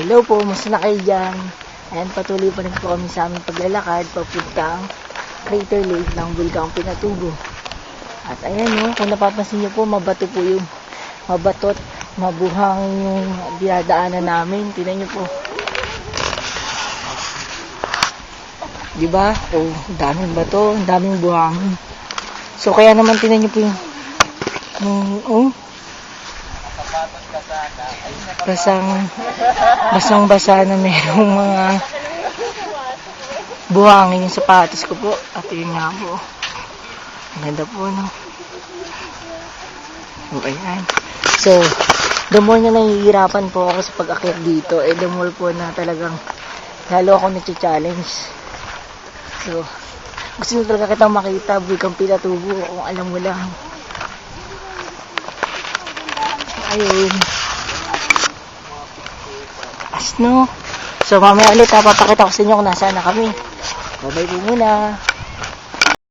Hello po, musta na kayo dyan? Ayan, patuloy pa rin po kami sa aming paglalakad papuntang crater lake ng Bulgang Pinatubo. At ayan no, kung napapansin nyo po, mabato po yung mabatot, mabuhang yung dinadaanan namin. Tingnan nyo po. Di ba? Oh, daming bato, daming buhangin. So, kaya naman tingnan nyo po yung, yung oh, basang basang basa na merong mga buhangin yung sapatos ko po. At yun nga po. Ang ganda po no? O ayan. So the more na nahihirapan po ako sa pag-akyat dito eh the more po na talagang lalo ako nag-challenge so gusto nyo talaga kitang makita bukang pinatubo kung alam mo lang ayun As no. So mamaya ulit ha, papakita ko sa inyo kung nasaan na kami. Bye-bye po muna.